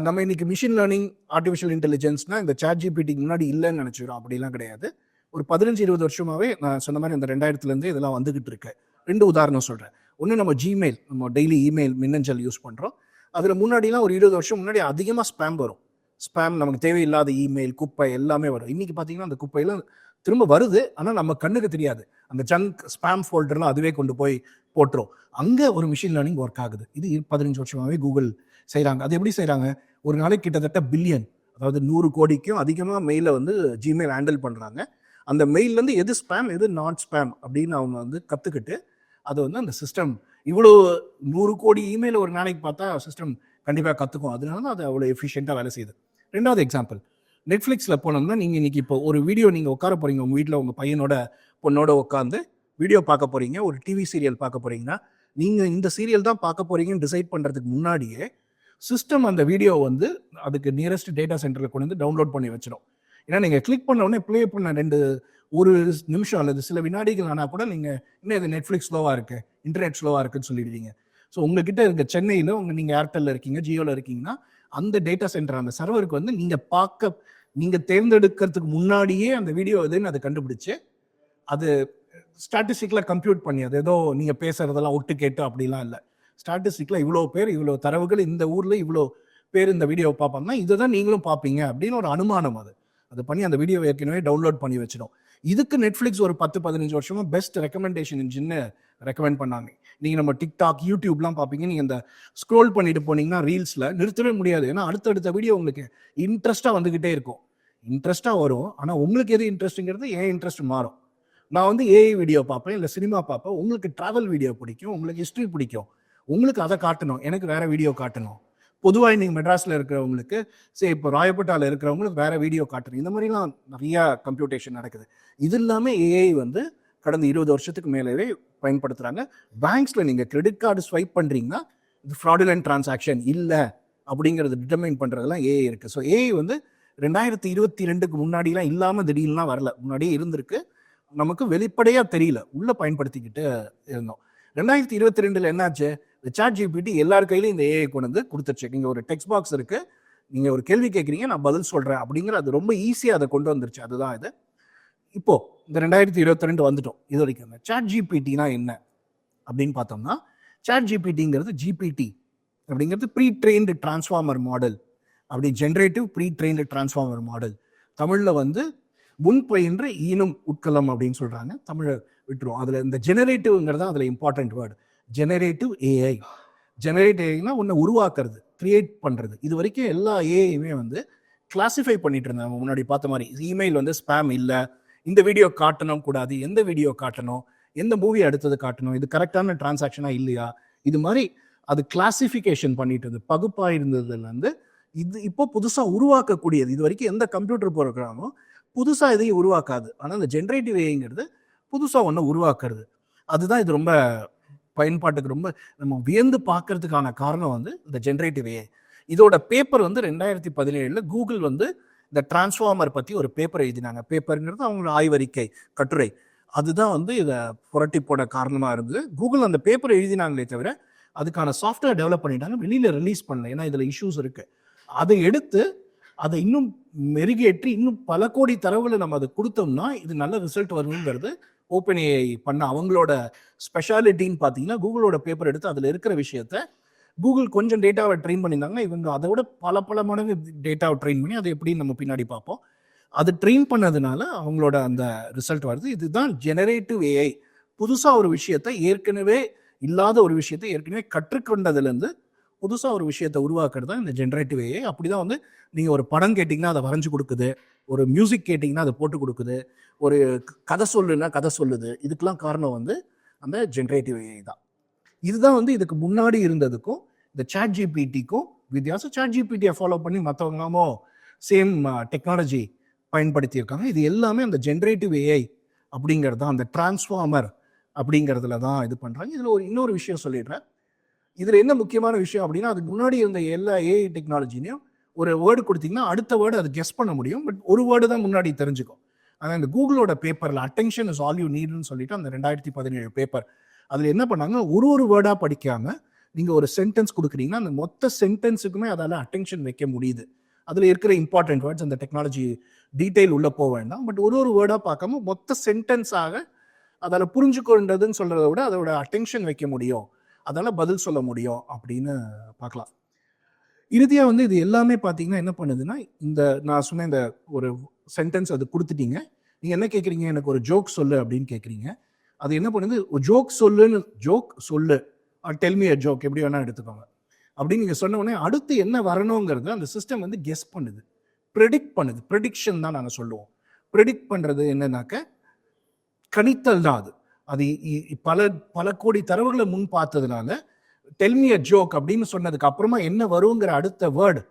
நம்ம இன்னைக்கு மிஷின் லேர்னிங் ஆர்டிஃபிஷியல் இன்டெலிஜென்ஸ்னால் இந்த சேட் ஜிபிடிக்கு முன்னாடி இல்லைன்னு நினச்சிக்கிறோம். அப்படிலாம் கிடையாது. ஒரு பதினஞ்சு இருபது வருஷமாகவே நான் சொன்ன மாதிரி அந்த ரெண்டாயிரத்துலேருந்து இதெல்லாம் வந்துகிட்டு இருக்கு. ரெண்டு உதாரணம் சொல்கிறேன் ஒன்று நம்ம ஜிமெயில் நம்ம டெய்லி இமெயில் மின்னஞ்சல் யூஸ் பண்ணுறோம் அதில் முன்னாடிலாம் ஒரு இருபது வருஷம் முன்னாடி அதிகமாக ஸ்பேம் வரும். ஸ்பேம் நமக்கு தேவையில்லாத இமெயில் குப்பை எல்லாமே வரும். இன்னைக்கு பார்த்தீங்கன்னா அந்த குப்பையெல்லாம் திரும்ப வருது. ஆனால் நம்ம கண்ணுக்கு தெரியாது. அந்த ஜங்க் ஸ்பேம் ஃபோல்டர்லாம் அதுவே கொண்டு போய் போட்டுரும். அங்கே ஒரு மிஷின் லேர்னிங் ஒர்க் ஆகுது. இது பதினஞ்சு வருஷமாகவே கூகுள் செய்கிறாங்க அது எப்படி செய்கிறாங்க ஒரு நாளைக்கு கிட்டத்தட்ட பில்லியன் அதாவது நூறு கோடிக்கும் அதிகமாக மெயிலை வந்து ஜிமெயில் ஹேண்டில் பண்ணுறாங்க அந்த மெயிலேருந்து எது ஸ்பேம் எது நாட் ஸ்பேம் அப்படின்னு அவங்க வந்து கற்றுக்கிட்டு அது வந்து அந்த சிஸ்டம் இவ்வளோ நூறு கோடி இமெயில் ஒரு நாளைக்கு பார்த்தா சிஸ்டம் கண்டிப்பாக கற்றுக்கும் அதனால தான் அது அவ்வளோ எஃபிஷியண்ட்டாக வேலை செய்யுது. ரெண்டாவது எக்ஸாம்பிள் நெட்ஃப்ளிக்ஸில் போனோம்னா நீங்கள் இன்றைக்கி இப்போ ஒரு வீடியோ நீங்கள் உட்கார போகிறீங்க உங்கள் வீட்டில் உங்கள் பையனோட பொண்ணோட உட்காந்து வீடியோ பார்க்க போகிறீங்க ஒரு டிவி சீரியல் பார்க்க போகிறீங்கன்னா நீங்கள் இந்த சீரியல் தான் பார்க்க போகிறீங்கன்னு டிசைட் பண்ணுறதுக்கு முன்னாடியே சிஸ்டம் அந்த வீடியோ வந்து அதுக்கு நியரஸ்ட் டேட்டா சென்டரில் கொண்டு வந்து டவுன்லோட் பண்ணி வச்சிடும். ஏன்னா நீங்கள் கிளிக் பண்ண உடனே ப்ளே பண்ண ரெண்டு ஒரு நிமிஷம் அல்லது சில வினாடிகள் ஆனால் கூட நீங்கள் இன்னும் இது நெட்ஃப்ளிக்ஸ் ஸ்லோவாக இருக்குது இன்டர்நெட் ஸ்லோவாக இருக்குன்னு சொல்லிடுவீங்க. ஸோ உங்ககிட்ட இருக்க சென்னையில் உங்கள் நீங்கள் ஏர்டெல்லில் இருக்கீங்க ஜியோவில் இருக்கீங்கன்னா அந்த டேட்டா சென்டர் அந்த சர்வருக்கு வந்து நீங்கள் பார்க்க நீங்கள் தேர்ந்தெடுக்கிறதுக்கு முன்னாடியே அந்த வீடியோ எதுன்னு அதை கண்டுபிடிச்சு அது ஸ்டாட்டிஸ்டிக்கில் கம்ப்யூட் பண்ணி அது ஏதோ நீங்கள் பேசுறதெல்லாம் ஒட்டு கேட்டு அப்படிலாம் இல்லை. ஸ்டாட்டிஸ்டிக்கில் இவ்வளோ பேர் இவ்வளோ தரவுகள் இந்த ஊரில் இவ்வளோ பேர் இந்த வீடியோ பார்ப்பாங்கன்னா இதை தான் நீங்களும் பார்ப்பீங்க அப்படின்னு ஒரு அனுமானம் அது. அது பண்ணி அந்த வீடியோ ஏற்கனவே டவுன்லோட் பண்ணி வச்சிடும். இதுக்கு நெட்ஃப்ளிக்ஸ் ஒரு பத்து பதினஞ்சு வருஷமா பெஸ்ட் ரெக்கமெண்டேஷன் இன்ஜின்னு ரெக்கமெண்ட் பண்ணாங்க. நீங்கள் நம்ம டிக்டாக் யூடியூப்லாம் பார்ப்பீங்க. நீங்கள் இந்த ஸ்க்ரோல் பண்ணிட்டு போனீங்கன்னா ரீல்ஸில் நிறுத்தவே முடியாது. ஏன்னா அடுத்தடுத்த வீடியோ உங்களுக்கு இன்ட்ரெஸ்ட்டாக வந்துக்கிட்டே இருக்கும். இன்ட்ரெஸ்ட்டாக வரும். ஆனால் உங்களுக்கு எது இன்ட்ரெஸ்ட்டுங்கிறது ஏன் இன்ட்ரெஸ்ட் மாறும். நான் வந்து ஏஐ வீடியோ பார்ப்பேன் இல்லை சினிமா பார்ப்பேன். உங்களுக்கு ட்ராவல் வீடியோ பிடிக்கும் உங்களுக்கு ஹிஸ்ட்ரி பிடிக்கும். உங்களுக்கு அதை காட்டணும். எனக்கு வேற வீடியோ காட்டணும். பொதுவாக நீங்கள் மெட்ராஸில் இருக்கிறவங்களுக்கு சரி இப்போ ராயப்பேட்டாவில் இருக்கிறவங்களுக்கு வேற வீடியோ காட்டுறீங்க இந்த மாதிரிலாம் நிறையா கம்ப்யூட்டேஷன் நடக்குது. இது இல்லாமல் ஏஐ வந்து கடந்த இருபது வருஷத்துக்கு மேலவே பயன்படுத்துகிறாங்க பேங்க்ஸில் நீங்கள் கிரெடிட் கார்டு ஸ்வைப் பண்ணுறீங்கன்னா இது ஃப்ராடுலண்ட் டிரான்சாக்ஷன் இல்லை அப்படிங்கிறது டிட்டர்மைன் பண்ணுறதுலாம் ஏஐ இருக்குது ஸோ ஏஐ வந்து ரெண்டாயிரத்தி இருபத்தி ரெண்டுக்கு முன்னாடிலாம் இல்லாமல் திடீர்னுலாம் வரல. முன்னாடியே இருந்திருக்கு. நமக்கு வெளிப்படையாக தெரியல. உள்ளே பயன்படுத்திக்கிட்டு இருந்தோம். ரெண்டாயிரத்தி இருபத்தி ரெண்டில் என்னாச்சு? இந்த சாட் ஜிபிடி எல்லார் கையிலும் இந்த ஏஐ கொண்டு வந்து கொடுத்துருச்சு. நீங்கள் ஒரு டெக்ஸ்ட் பாக்ஸ் இருக்குது நீங்கள் ஒரு கேள்வி கேட்குறீங்க நான் பதில் சொல்கிறேன் அப்படிங்கிற அது ரொம்ப ஈஸியாக அதை கொண்டு வந்துருச்சு. அதுதான் இது. இப்போ இந்த ரெண்டாயிரத்தி இருபத்தி ரெண்டு வந்துட்டோம். இது வரைக்கும் இந்த சாட் ஜிபிடினா என்ன அப்படின்னு பார்த்தோம்னா சாட் ஜிபிடிங்கிறது ஜிபிடி அப்படிங்கிறது ப்ரீ ட்ரெயின்டு டிரான்ஸ்ஃபார்மர் மாடல் அப்படி generative pre trained transformer model தமிழில் வந்து முன்பயின்ற ஈனும் உட்கலம் அப்படின்னு சொல்கிறாங்க தமிழை விட்டுருவோம். அதில் இந்த ஜெனரேட்டிவ்ங்கிறது தான் அதில் important word generative AI generate ஏஐனா ஒன்று உருவாக்குறது கிரியேட் பண்ணுறது இது வரைக்கும் எல்லா ஏஐயுமே வந்து கிளாசிஃபை பண்ணிட்டு இருந்தாங்க. முன்னாடி பார்த்த மாதிரி. இமெயில் வந்து ஸ்பேம் இல்லை. இந்த வீடியோ காட்டணும் கூடாது. எந்த வீடியோ காட்டணும்? எந்த மூவி அடுத்தது காட்டணும்? இது கரெக்டான டிரான்சாக்ஷனாக இல்லையா? இது மாதிரி அது கிளாசிஃபிகேஷன் பண்ணிட்டு இருந்தது. பகுப்பாக இருந்ததுலேருந்து இது இப்போ புதுசாக உருவாக்கக்கூடியது. இது வரைக்கும் எந்த கம்ப்யூட்டர் ப்ரோக்ராமும் புதுசாக எதையும் உருவாக்காது. ஆனால் இந்த ஜென்ரேட்டிவ் ஏங்கிறது புதுசாக ஒன்று உருவாக்குறது. அதுதான் இது ரொம்ப பயன்பாட்டுக்கு ரொம்ப நம்ம வியந்து பார்க்கறதுக்கான காரணம் வந்து இந்த ஜென்ரேட்டிவ் ஏ இதோட பேப்பர் வந்து ரெண்டாயிரத்தி பதினேழில் கூகுள் வந்து இந்த டிரான்ஸ்ஃபார்மர் பற்றி ஒரு பேப்பர் எழுதினாங்க. பேப்பருங்கிறது அவங்களோட ஆய்வறிக்கை கட்டுரை. அதுதான் வந்து இதை புரட்டி போட காரணமாக இருந்தது. கூகுள் அந்த பேப்பர் எழுதினாங்களே தவிர அதுக்கான சாஃப்ட்வேர் டெவலப் பண்ணிட்டாங்க. வெளியில் ரிலீஸ் பண்ணல. ஏன்னா இதில் இஷ்யூஸ் இருக்குது அதை எடுத்து அதை இன்னும் மெருகேற்றி இன்னும் பல கோடி தரவுகளை நம்ம அதை கொடுத்தோம்னா இது நல்ல ரிசல்ட் வருங்கிறது ஓப்பன் ஏஐ பண்ண அவங்களோட ஸ்பெஷாலிட்டின்னு பார்த்தீங்கன்னா கூகுளோட பேப்பர் எடுத்து அதில் இருக்கிற விஷயத்த கூகுள் கொஞ்சம் டேட்டாவை ட்ரெயின் பண்ணியிருந்தாங்கன்னா இவங்க அதை விட பல பல மடங்கு டேட்டாவை ட்ரெயின் பண்ணி அதை எப்படின்னு நம்ம பின்னாடி பார்ப்போம். அது ட்ரெயின் பண்ணதுனால அவங்களோட அந்த ரிசல்ட் வருது. இதுதான் ஜெனரேட்டிவ் ஏஐ புதுசாக ஒரு விஷயத்த ஏற்கனவே இல்லாத ஒரு விஷயத்தை ஏற்கனவே கற்றுக்கொண்டதுலேருந்து புதுசாக ஒரு விஷயத்தை உருவாக்குறது தான் இந்த ஜென்ரேட்டிவ் ஏஐ அப்படி தான் வந்து நீங்கள் ஒரு படம் கேட்டிங்கன்னா அதை வரைஞ்சு கொடுக்குது. ஒரு மியூசிக் கேட்டிங்கன்னா அதை போட்டு கொடுக்குது. ஒரு கதை சொல்லுன்னா கதை சொல்லுது. இதுக்கெல்லாம் காரணம் வந்து அந்த ஜென்ரேட்டிவ் ஏஐ தான். இதுதான் வந்து இதுக்கு முன்னாடி இருந்ததுக்கும் இந்த சாட் ஜிபிடிக்கும் வித்தியாசம். சாட் ஜிபிடியை ஃபாலோ பண்ணி மற்றவங்களுமோ சேம் டெக்னாலஜி பயன்படுத்தியிருக்காங்க. இது எல்லாமே அந்த ஜென்ரேட்டிவ் ஏஐ அப்படிங்கிறது தான். அந்த டிரான்ஸ்ஃபார்மர் அப்படிங்கிறதுல தான் இது பண்ணுறாங்க இதில் ஒரு இன்னொரு விஷயம் சொல்லிடுறேன். இதில் என்ன முக்கியமான விஷயம் அப்படின்னா அதுக்கு முன்னாடி இருந்த எல்லா ஏஐ டெக்னாலஜிலையும் ஒரு வேர்டு கொடுத்தீங்கன்னா அடுத்த வேர்டு அது கெஸ் பண்ண முடியும். பட் ஒரு வேர்டு தான் முன்னாடி தெரிஞ்சுக்கும். ஆனால் இந்த கூகுளோட பேப்பரில் அட்டென்ஷன் இஸ் ஆல் யூ நீடுன்னு சொல்லிட்டு அந்த ரெண்டாயிரத்தி பதினேழு பேப்பர். அதில் என்ன பண்ணாங்க? ஒரு ஒரு வேர்டாக படிக்காமல் நீங்கள் ஒரு சென்டென்ஸ் கொடுக்குறீங்கன்னா அந்த மொத்த சென்டென்ஸுக்குமே அதால் அட்டென்ஷன் வைக்க முடியுது. அதில் இருக்கிற இம்பார்ட்டன்ட் வேர்ட்ஸ் அந்த டெக்னாலஜி டீட்டெயில் உள்ளே போக வேண்டாம். பட் ஒரு ஒரு வேர்டாக பார்க்காம மொத்த சென்டென்ஸாக அதால் புரிஞ்சுக்கொண்டதுன்னு சொல்கிறத விட அதோட அட்டென்ஷன் வைக்க முடியும். அதால் பதில் சொல்ல முடியும் அப்படின்னு பார்க்கலாம். இறுதியாக வந்து இது எல்லாமே பார்த்தீங்கன்னா என்ன பண்ணுதுன்னா இந்த நான் சொன்ன இந்த ஒரு சென்டென்ஸ் அது கொடுத்துட்டீங்க. நீங்கள் என்ன கேட்குறீங்க எனக்கு ஒரு ஜோக் சொல்லு அப்படின்னு கேட்குறீங்க அது என்ன பண்ணுது? ஜோக் சொல்லுன்னு ஜோக் சொல்லு. டெல்மி அ ஜோக் எப்படி வேணால் எடுத்துக்கோங்க. அப்படின்னு நீங்கள் சொன்ன உடனே அடுத்து என்ன வரணுங்கிறது அந்த சிஸ்டம் வந்து கெஸ் பண்ணுது. ப்ரெடிக்ட் பண்ணுது. ப்ரெடிக்ஷன் தான் நாங்கள் சொல்லுவோம். ப்ரெடிக்ட் பண்ணுறது என்னன்னாக்க கணித்தல் தான் அது. அது இ- பல பல கோடி தரவுகளை முன் பார்த்ததுனால டெல்மிய ஜோக் அப்படின்னு சொன்னதுக்கு அப்புறமா என்ன வருங்கிற அடுத்த வேர்டு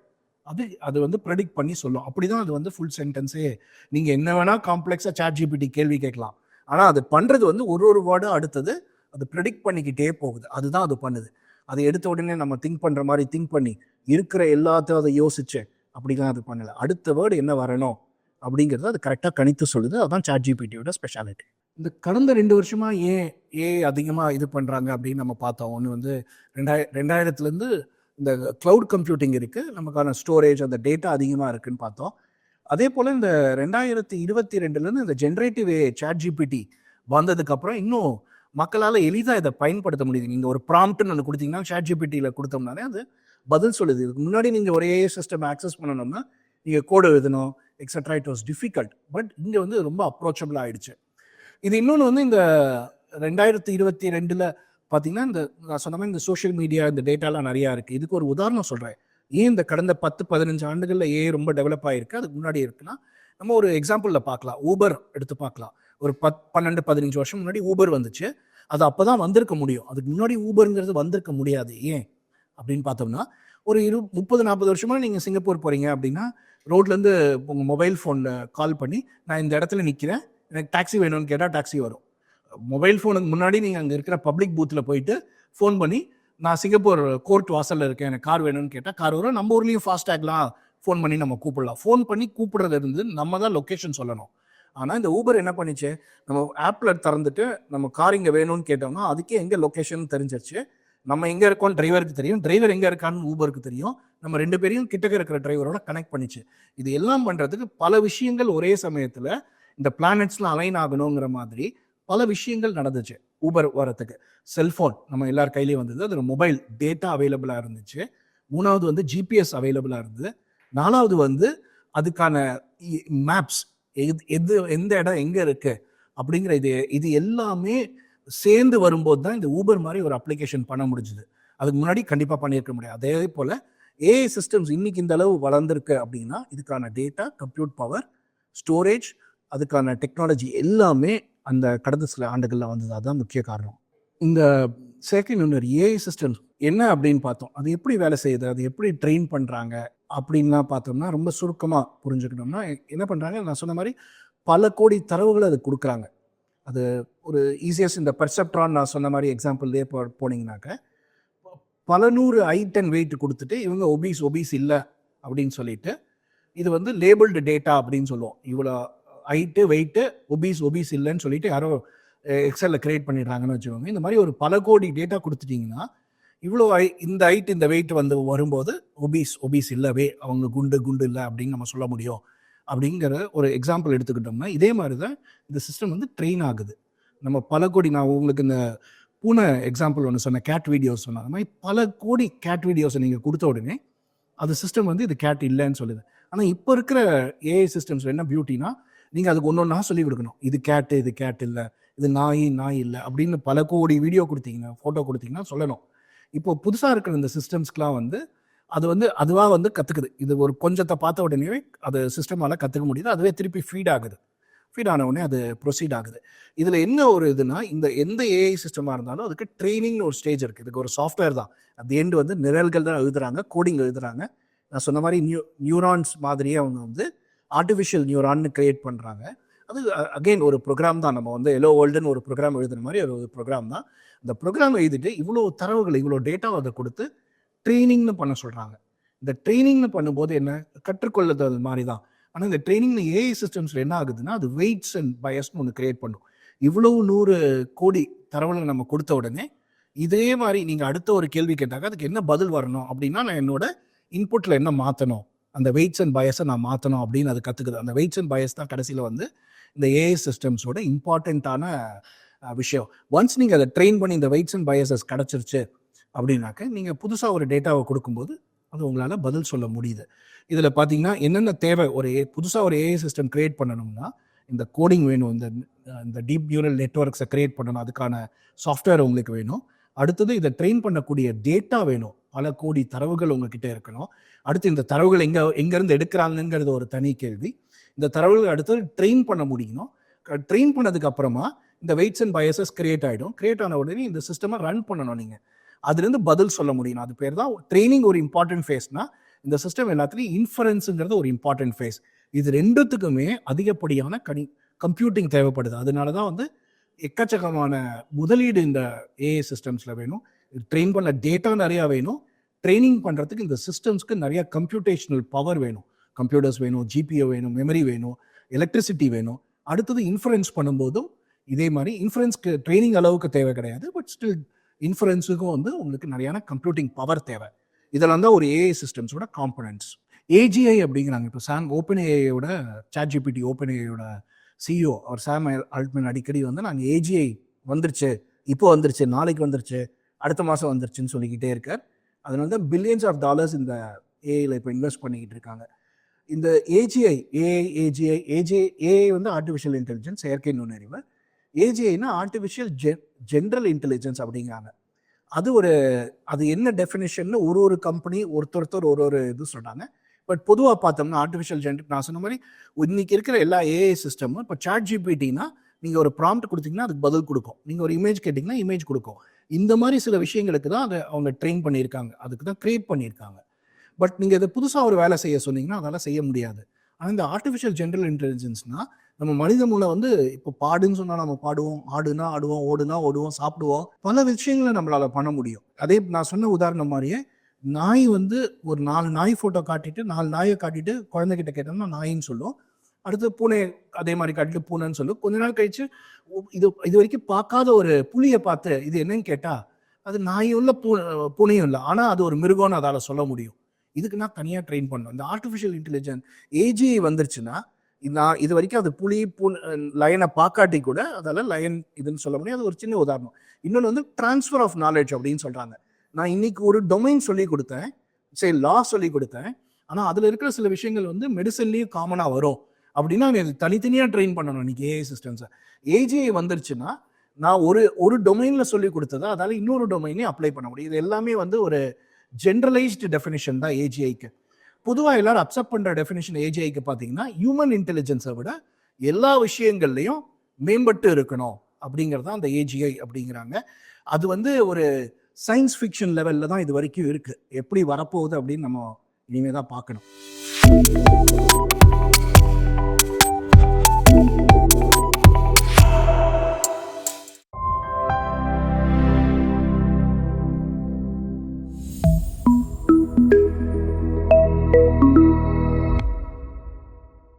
அது அது வந்து ப்ரெடிக்ட் பண்ணி சொல்லும். அப்படிதான் அது வந்து ஃபுல் சென்டென்ஸே நீங்க என்ன வேணா காம்ப்ளெக்ஸா சாட் ஜிபிடி கேள்வி கேட்கலாம். ஆனா அது பண்றது வந்து ஒரு ஒரு வேர்டும் அடுத்தது அது ப்ரெடிக்ட் பண்ணிக்கிட்டே போகுது. அதுதான் அது பண்ணுது. அதை எடுத்த உடனே நம்ம திங்க் பண்ற மாதிரி திங்க் பண்ணி இருக்கிற எல்லாத்தையும் அதை யோசிச்சு அப்படிலாம் அது பண்ணல. அடுத்த வேர்டு என்ன வரணும்? அப்படிங்கிறது அது கரெக்டாக கணித்து சொல்லுது. அதுதான் சாட் ஜிபிடியோட ஸ்பெஷாலிட்டி இந்த கடந்த ரெண்டு வருஷமாக ஏன் ஏ அதிகமாக இது பண்ணுறாங்க அப்படின்னு நம்ம பார்த்தோம். ஒன்று வந்து ரெண்டாய ரெண்டாயிரத்துலேருந்து இந்த க்ளவுட் கம்ப்யூட்டிங் இருக்குது நமக்கான ஸ்டோரேஜ் அந்த டேட்டா அதிகமாக இருக்குன்னு பார்த்தோம். அதே போல் இந்த ரெண்டாயிரத்தி இருபத்தி ரெண்டுலேருந்து இந்த ஜென்ரேட்டிவ் ஏ சாட் ஜிபிடி வந்ததுக்கப்புறம் இன்னும் மக்களால் எளிதாக இதை பயன்படுத்த முடியுது. நீங்கள் ஒரு ப்ராம்ப்ட்னு ஒன்று கொடுத்தீங்கன்னா சாட் ஜிபிடியில் கொடுத்தோம்னாலே அது பதில் சொல்லுது. இதுக்கு முன்னாடி நீங்கள் ஒரு ஏஐ சிஸ்டம் ஆக்சஸ் பண்ணணும்னா நீங்கள் கோடு எழுதணும் extra it was difficult but இங்கே வந்து ரொம்ப அப்ரோச்சபிள் ஆயிடுச்சு. இது இன்னொன்று வந்து இந்த ரெண்டாயிரத்தி இருபத்தி ரெண்டில் பார்த்தீங்கன்னா இந்த நான் சொன்ன மாதிரி இந்த சோஷியல் மீடியா இந்த டேட்டாலாம் நிறையா இருக்குது இதுக்கு ஒரு உதாரணம் சொல்கிறேன் ஏன் இந்த கடந்த பத்து பதினஞ்சு ஆண்டுகளில் ஏ ரொம்ப டெவலப் ஆகிருக்கு அதுக்கு முன்னாடி இருக்குன்னா நம்ம ஒரு எக்ஸாம்பிளில் பார்க்கலாம். ஊபர் எடுத்து பார்க்கலாம். ஒரு பத் பன்னெண்டு பதினஞ்சு வருஷம் முன்னாடி ஊபர் வந்துச்சு. அது அப்போ தான் வந்திருக்க முடியும். அதுக்கு முன்னாடி ஊபருங்கிறது வந்திருக்க முடியாது. ஏன்? அப்படின்னு பார்த்தோம்னா ஒரு இரு முப்பது நாற்பது வருஷமா நீங்கள் சிங்கப்பூர் போகிறீங்க அப்படின்னா ரோட்லேருந்து உங்கள் மொபைல் ஃபோனில் கால் பண்ணி நான் இந்த இடத்துல நிற்கிறேன் எனக்கு டாக்ஸி வேணும்னு கேட்டால் டாக்ஸி வரும். மொபைல் ஃபோனுக்கு முன்னாடி நீங்கள் அங்கே இருக்கிற பப்ளிக் பூத்தில் போயிட்டு ஃபோன் பண்ணி நான் சிங்கப்பூர் கோர்ட் வாசலில் இருக்கேன் எனக்கு கார் வேணும்னு கேட்டால் கார் வரும். நம்ம ஊர்லேயும் ஃபாஸ்டேக்லாம் ஃபோன் பண்ணி நம்ம கூப்பிடலாம். ஃபோன் பண்ணி கூப்பிடுறது இருந்து நம்ம தான் லொக்கேஷன் சொல்லணும். ஆனால் இந்த ஊபர் என்ன பண்ணிச்சு? நம்ம ஆப்பில் திறந்துட்டு நம்ம கார் இங்கே வேணும்னு கேட்டோம்னா அதுக்கே எங்கே லொக்கேஷன் தெரிஞ்சிருச்சு. நம்ம எங்கே இருக்கோம்? டிரைவருக்கு தெரியும். டிரைவர் எங்கே இருக்கான்னு ஊபருக்கு தெரியும். நம்ம ரெண்டு பேரையும் கிட்டக்க இருக்கிற டிரைவரோட கனெக்ட் பண்ணிச்சு. இது எல்லாம் பண்ணுறதுக்கு பல விஷயங்கள் ஒரே சமயத்தில் இந்த பிளானட்ஸ்லாம் அலைன் ஆகணுங்கிற மாதிரி பல விஷயங்கள் நடந்துச்சு. ஊபர் வரத்துக்கு செல்ஃபோன் நம்ம எல்லார் கையிலையும் வந்தது. அது மொபைல் டேட்டா அவைலபிளாக இருந்துச்சு. மூணாவது வந்து ஜிபிஎஸ் அவைலபிளாக இருந்தது. நாலாவது வந்து அதுக்கான மேப்ஸ் எது எது எந்த இடம் எங்கே இருக்குது அப்படிங்கிற இது இது எல்லாமே சேர்ந்து வரும்போது தான் இந்த ஊபர் மாதிரி ஒரு அப்ளிகேஷன் பண்ண முடிஞ்சுது. அதுக்கு முன்னாடி கண்டிப்பாக பண்ணியிருக்க முடியாது. அதே போல் ஏஐ சிஸ்டம்ஸ் இன்னைக்கு இந்த அளவு வளர்ந்துருக்கு அப்படின்னா இதுக்கான டேட்டா கம்ப்யூட் பவர் ஸ்டோரேஜ் அதுக்கான டெக்னாலஜி எல்லாமே அந்த கடந்த சில ஆண்டுகளில் வந்தது. அதுதான் முக்கிய காரணம். இந்த செயற்கை நுண்ணர் ஏஐ சிஸ்டம் என்ன அப்படின்னு பார்த்தோம். அது எப்படி வேலை செய்யுது? அது எப்படி ட்ரெயின் பண்ணுறாங்க அப்படின்லாம் பார்த்தோம்னா ரொம்ப சுருக்கமாக புரிஞ்சுக்கணும்னா என்ன பண்ணுறாங்க நான் சொன்ன மாதிரி பல கோடி தரவுகளை அது கொடுக்குறாங்க. அது ஒரு ஈஸியஸ்ட் இந்த பெர்செப்ட்ரான் நான் சொன்ன மாதிரி எக்ஸாம்பிள்லேயே போ போனீங்கன்னாக்க பல நூறு ஹைட் அண்ட் வெயிட் கொடுத்துட்டு இவங்க ஒபீஸ் ஒபீஸ் இல்லை அப்படின்னு சொல்லிட்டு இது வந்து லேபிள்டு டேட்டா அப்படின்னு சொல்லுவோம். இவ்வளோ ஹைட்டு வெயிட்டு ஒபீஸ் ஒபீஸ் இல்லைன்னு சொல்லிட்டு யாரோ எக்ஸலில் கிரியேட் பண்ணிடுறாங்கன்னு வச்சுக்கோங்க. இந்த மாதிரி ஒரு பல கோடி டேட்டா கொடுத்துட்டிங்கன்னா இவ்வளோ ஐ இந்த ஹைட் இந்த வெயிட் வந்து வரும்போது ஒபீஸ் ஒபீஸ் இல்லவே அவங்க குண்டு குண்டு இல்லை அப்படின்னு நம்ம சொல்ல முடியும். அப்படிங்கிற ஒரு எக்ஸாம்பிள் எடுத்துக்கிட்டோம்னா இதே மாதிரி தான் இந்த சிஸ்டம் வந்து ட்ரெயின் ஆகுது. நம்ம பல கோடி நான் உங்களுக்கு இந்த பூனை எக்ஸாம்பிள் ஒன்று சொன்னேன் கேட் வீடியோஸ் சொன்ன அது மாதிரி பல கோடி கேட் வீடியோஸை நீங்கள் கொடுத்த உடனே அது சிஸ்டம் வந்து இது கேட் இல்லைன்னு சொல்லுது. ஆனால் இப்போ இருக்கிற ஏஐ சிஸ்டம்ஸ் என்ன பியூட்டினா நீங்கள் அதுக்கு ஒன்று ஒன்றா சொல்லி கொடுக்கணும். இது கேட்டு இது கேட் இல்லை. இது நாய் நாய் இல்லை அப்படின்னு பல கோடி வீடியோ கொடுத்தீங்கன்னா ஃபோட்டோ கொடுத்தீங்கன்னா சொல்லணும். இப்போ புதுசாக இருக்கிற இந்த சிஸ்டம்ஸ்க்கெலாம் வந்து அது வந்து அதுவாக வந்து கற்றுக்குது இது ஒரு கொஞ்சத்தை பார்த்த உடனே அது சிஸ்டமால் கற்றுக்க முடியுது. அதுவே திருப்பி ஃபீட் ஆகுது. ஃபீட் ஆன உடனே அது ப்ரொசீட் ஆகுது. இதில் என்ன ஒரு இதுனா இந்த எந்த ஏஐ சிஸ்டமாக இருந்தாலும் அதுக்கு ட்ரைனிங்னு ஒரு ஸ்டேஜ் இருக்குது இதுக்கு ஒரு சாஃப்ட்வேர் தான். அந்த எண்டு வந்து நிரல்கள் தான் எழுதுறாங்க கோடிங் எழுதுறாங்க. நான் சொன்ன மாதிரி நியூ நியூரான்ஸ் மாதிரியே அவங்க வந்து ஆர்டிஃபிஷியல் நியூரான்னு கிரியேட் பண்ணுறாங்க அது அகெயின் ஒரு ப்ரோக்ராம் தான். நம்ம வந்து எலோ வேர்ல்டுன்னு ஒரு ப்ரோக்ராம் எழுதுன மாதிரி ஒரு ப்ரோக்ராம் தான். இந்த ப்ரோக்ராம் எழுதிட்டு இவ்வளோ தரவுகளை இவ்வளோ டேட்டாவை அதை கொடுத்து ட்ரைனிங்னு பண்ண சொல்கிறாங்க இந்த ட்ரைனிங்னு பண்ணும்போது என்ன? கற்றுக்கொள்ளுறது மாதிரி தான். ஆனால் இந்த ட்ரைனிங் ஏஐ சிஸ்டம்ஸில் என்ன ஆகுதுன்னா அது வெயிட்ஸ் அண்ட் பயஸ்னு ஒன்று கிரியேட் பண்ணும். இவ்வளோ நூறு கோடி தரவுகளை நம்ம கொடுத்த உடனே இதே மாதிரி நீங்கள் அடுத்த ஒரு கேள்வி கேட்டாக்க அதுக்கு என்ன பதில் வரணும்? அப்படின்னா நான் என்னோட இன்புட்டில் என்ன மாற்றணும் அந்த வெயிட்ஸ் அண்ட் பயஸை நான் மாற்றணும் அப்படின்னு அது கற்றுக்குது அந்த வெயிட்ஸ் அண்ட் பயஸ் தான் கடைசியில் வந்து இந்த ஏஐ சிஸ்டம்ஸோட இம்பார்ட்டண்ட்டான விஷயம். ஒன்ஸ் நீங்கள் அதை ட்ரெயின் பண்ணி இந்த வெயிட்ஸ் அண்ட் பயசஸ் கிடச்சிருச்சு அப்படின்னாக்க நீங்கள் புதுசாக ஒரு டேட்டாவை கொடுக்கும்போது அது உங்களால் பதில் சொல்ல முடியுது. இதில் பார்த்தீங்கன்னா என்னென்ன தேவை? ஒரு புதுசாக ஒரு ஏஐ சிஸ்டம் க்ரியேட் பண்ணணும்னா இந்த கோடிங் வேணும் இந்த இந்த டீப் நியூரல் நெட்ஒர்க்ஸை க்ரியேட் பண்ணணும் அதுக்கான சாஃப்ட்வேர் உங்களுக்கு வேணும். அடுத்தது இதை ட்ரெயின் பண்ணக்கூடிய டேட்டா வேணும். பல கோடி தரவுகள் உங்ககிட்ட இருக்கணும். அடுத்து இந்த தரவுகள் எங்கே எங்கேருந்து எடுக்கிறாங்கங்கிறது ஒரு தனி கேள்வி. இந்த தரவுகள் அடுத்து ட்ரெயின் பண்ண முடியணும். ட்ரெயின் பண்ணதுக்கு அப்புறமா இந்த வெயிட்ஸ் அண்ட் பயசஸ் கிரியேட் ஆகிடும் கிரியேட் ஆன உடனே இந்த சிஸ்டமை ரன் பண்ணணும் நீங்கள் அதுலேருந்து பதில் சொல்ல முடியும் அது பேர் தான் ட்ரைனிங் ஒரு இம்பார்ட்டன்ட் ஃபேஸ்னா இந்த சிஸ்டம் எல்லாத்துலேயும் இன்ஃபரன்ஸுங்கிறது ஒரு இம்பார்ட்டன்ட் ஃபேஸ் இது ரெண்டுத்துக்குமே அதிகப்படியான கனி கம்ப்யூட்டிங் தேவைப்படுது. அதனால தான் வந்து எக்கச்சக்கமான முதலீடு இந்த ஏஏ சிஸ்டம்ஸில் வேணும். ட்ரெயின் பண்ண டேட்டா நிறையா வேணும். ட்ரைனிங் பண்ணுறதுக்கு இந்த சிஸ்டம்ஸ்க்கு நிறைய கம்ப்யூட்டேஷனல் பவர் வேணும். கம்ப்யூட்டர்ஸ் வேணும் ஜிபிஓ வேணும் மெமரி வேணும் எலக்ட்ரிசிட்டி வேணும். அடுத்தது இன்ஃபுரன்ஸ் பண்ணும்போதும் இதே மாதிரி இன்ஃபுரன்ஸ்க்கு ட்ரைனிங் அளவுக்கு தேவை கிடையாது. பட் ஸ்டில் இன்ஃபுரன்ஸுக்கும் வந்து உங்களுக்கு நிறையான கம்ப்யூட்டிங் பவர் தேவை. இதெல்லாம் தான் ஒரு ஏஐ சிஸ்டம்ஸோட காம்பனன்ட்ஸ் ஏஜிஐ அப்படிங்கிறாங்க. இப்போ சாம் ஓப்பன் ஏஐயோட சாட் ஜிபிடி ஓப்பன் ஏஐயோட சிஇஓ அவர் சாம் அல்ட்மேன் அடிக்கடி வந்து நாங்கள் ஏஜிஐ வந்துருச்சு. இப்போ வந்துருச்சு. நாளைக்கு வந்துருச்சு. அடுத்த மாதம் வந்துருச்சுன்னு சொல்லிக்கிட்டே இருக்கார். அதனால தான் பில்லியன்ஸ் ஆஃப் டாலர்ஸ் இந்த ஏஐயில் இப்போ இன்வெஸ்ட் பண்ணிக்கிட்டு இருக்காங்க. இந்த AGI AI AGI AGI AI வந்து ஆர்டிஃபிஷியல் இன்டெலிஜென்ஸ் செயற்கை நுண்ணறிவு. ஏஜிஐனா ஆர்டிஃபிஷியல் ஜென் ஜென்ரல் இன்டெலிஜென்ஸ் அப்படிங்கிறாங்க. அது ஒரு அது என்ன டெஃபினேஷன்னு ஒரு ஒரு கம்பெனி ஒருத்தொருத்தர் ஒரு ஒரு இது சொல்கிறாங்க பட் பொதுவாக பார்த்தோம்னா ஆர்டிஃபிஷியல் ஜென் நான் சொன்ன மாதிரி இன்னைக்கு இருக்கிற எல்லா ஏஐ சிஸ்டமும் இப்போ சாட் ஜிபிடினா நீங்கள் ஒரு ப்ராம்ப்ட் கொடுத்தீங்கன்னா அதுக்கு பதில் கொடுக்கும். நீங்கள் ஒரு இமேஜ் கேட்டிங்கன்னா இமேஜ் கொடுக்கும். இந்த மாதிரி சில விஷயங்களுக்கு தான் அதை அவங்க ட்ரெயின் பண்ணியிருக்காங்க. அதுக்கு தான் கிரியேட் பண்ணியிருக்காங்க. பட் நீங்கள் இதை புதுசாக ஒரு வேலை செய்ய சொன்னீங்கன்னா அதெல்லாம் செய்ய முடியாது. ஆனால் இந்த ஆர்டிஃபிஷியல் ஜென்ரல் இன்டெலிஜென்ஸ்னால் நம்ம மனித மூளை வந்து இப்போ பாடுன்னு சொன்னால் நம்ம பாடுவோம். ஆடுனா ஆடுவோம் ஓடுனா ஓடுவோம் சாப்பிடுவோம். பல விஷயங்களை நம்மளால் பண்ண முடியும். அதே நான் சொன்ன உதாரணம் மாதிரியே நாய் வந்து ஒரு நாலு நாய் ஃபோட்டோ காட்டிட்டு நாலு நாயை காட்டிட்டு குழந்தைகிட்ட கேட்டோம்னா நாயின்னு சொல்லும். அடுத்து பூனை அதே மாதிரி காட்டிட்டு பூனைன்னு சொல்லு கொஞ்ச நாள் கழிச்சு இது இது வரைக்கும் பார்க்காத ஒரு புலியை பார்த்து இது என்னன்னு கேட்டா அது நாயும் இல்லை பூ பூனையும் இல்லை. ஆனால் அது ஒரு மிருகம்னு அதால் சொல்ல முடியும். இதுக்கு நான் தனியாக ட்ரெயின் பண்ணணும் இந்த ஆர்டிஃபிஷியல் இன்டெலிஜென்ஸ் ஏஜி வந்துருச்சுன்னா நான் இது வரைக்கும் அது புலி பூனை லயனை பார்க்காட்டி கூட அதால் லயன் இதுன்னு சொல்ல முடியும். அது ஒரு சின்ன உதாரணம். இன்னொன்று வந்து ட்ரான்ஸ்ஃபர் ஆஃப் நாலேஜ் அப்படின்னு சொல்கிறாங்க நான் இன்னைக்கு ஒரு டொமைன் சொல்லி கொடுத்தேன். சரி லா சொல்லி கொடுத்தேன். ஆனால் அதில் இருக்கிற சில விஷயங்கள் வந்து மெடிசன்லேயும் காமனாக வரும். அப்படின்னா அவங்க தனித்தனியாக ட்ரெயின் பண்ணணும் இன்னைக்கு ஏஐ சிஸ்டம்ஸை ஏஜிஐ வந்துருச்சுன்னா நான் ஒரு ஒரு டொமைனில் சொல்லி கொடுத்ததை அதால் இன்னொரு டொமைனையும் அப்ளை பண்ண முடியும். இது எல்லாமே வந்து ஒரு ஜென்ரலைஸ்டு டெஃபினிஷன் தான் ஏஜிஐக்கு பொதுவாக எல்லாரும் அப்செப்ட் பண்ணுற டெஃபினிஷன் ஏஜிஐக்கு பார்த்தீங்கன்னா ஹியூமன் இன்டெலிஜென்ஸை விட எல்லா விஷயங்கள்லையும் மேம்பட்டு இருக்கணும் அப்படிங்கிறது தான் அந்த ஏஜிஐ அப்படிங்கிறாங்க. அது வந்து ஒரு சயின்ஸ் ஃபிக்ஷன் லெவலில் தான் இது வரைக்கும் இருக்குது எப்படி வரப்போகுது அப்படின்னு நம்ம இனிமே தான் பார்க்கணும்.